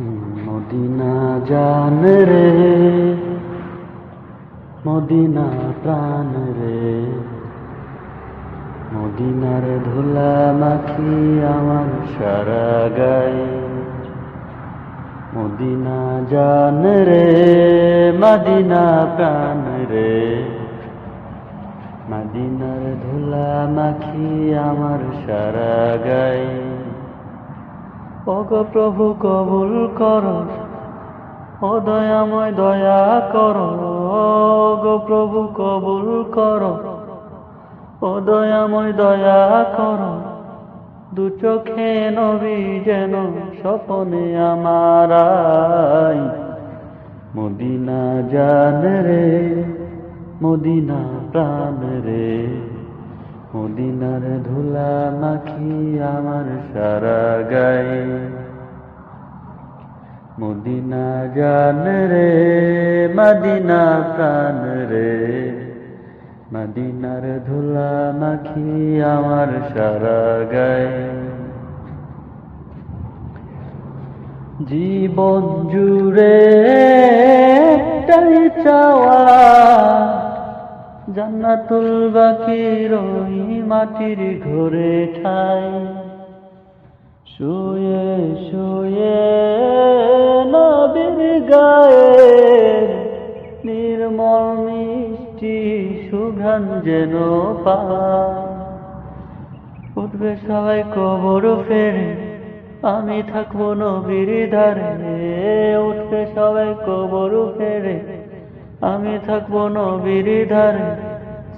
Medina জান রে, Medina প্রাণ রে। মদিনার ধুলা মাখি আমার সারা গায়ে। মদিনা জান রে, মদিনা প্রাণ রে। মদিনার ধুলা মাখি আমার সারা গায়ে। ওগো প্রভু, কবুল করো। ও দয়াময় দয়া করো। গো প্রভু, কবুল করো। ও দয়াময় দয়া করো। দু চোখে নবী যেন স্বপনে আমারাই মদিনা জান রে, মদিনা প্রাণ রে। মদিনার ধুলা মাখি আমার সারা গায়ে। মদিনা জান রে, মদিনা প্রাণ রে। মদিনার ধুলা মাখি আমার সারা গায়ে। জীবন জুড়ে চাওয়া জান্নাতুল বাকির ওই মাটির ঘরে ঠাই। শুয়ে শুয়ে নবীর গায়ে নির্মল মিষ্টি সুঘ্রাণ যেন পায়। উঠবে সবাই কবর ফেরে, আমি থাকব নবীর ধারে। উঠবে সবাই কবর ফেরে আমি থাকব নবীর ধারে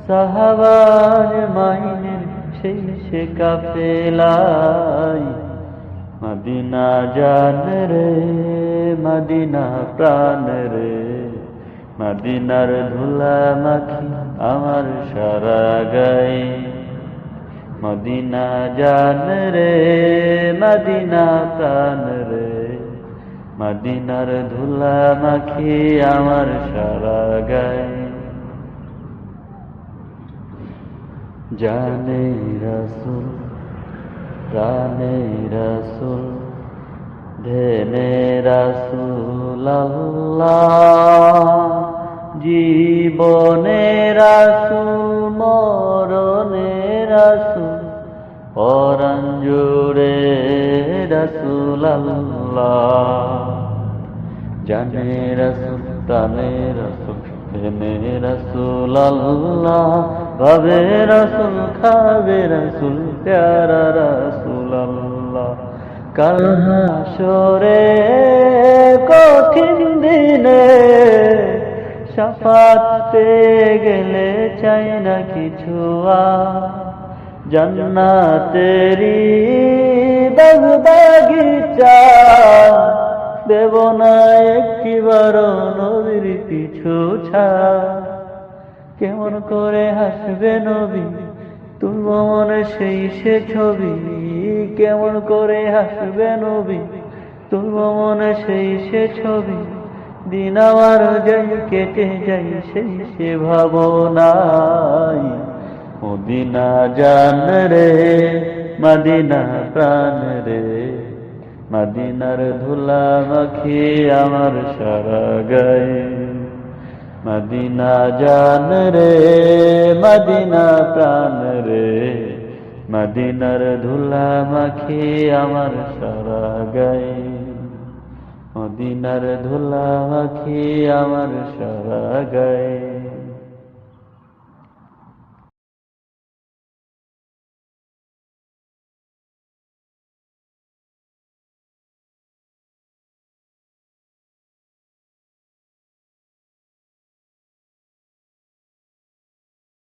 সাহাবার মাইনের সেই সে কাফেলাই মদিনা জান রে, মদিনা প্রাণ রে, মদিনার ধুলা মাখি আমার সারা গায়ে। মদিনা জান রে, মদিনা প্রাণ রে মদিনার ধুলা মাখি আমার সারা গায়ে। জানে রসুল প্রাণে রসুল ধেনে রসুল জীবনে রসুল, মরণে রসুল অরঞ্জুরে রসুল জানে রসুল, প্রাণে রসুল ধেনে রসুল আল্লাহ ভাবে রসুল, খাবে রসুল, প্যারা রসুল আল্লাহ কাল হাসরে কঠিন দিনে সাফাতে গেলে চাই না কিছু জন্নাতেরি বাগ বাগিচা। দেব না একটিবার নবীর পিছু ছা। কেমন করে হাসবে নবী? তুলব মনে সেই সে ছবি। কেমন করে হাসবে নবী? তুলব মনে সেই সে ছবি। দিন আমার যাই কেটে যাই সেই সে ভাবনাই মদিনা জান রে, মদিনা প্রাণ রে। মদিনার ধুলা মাখি আমার সারা গায়ে। মদিনা জান রে, মদিনা প্রাণ রে। মদিনার ধুলা মাখি আমার সারা গায়ে। মদিনার ধুলা মাখি আমার সারা গায়ে।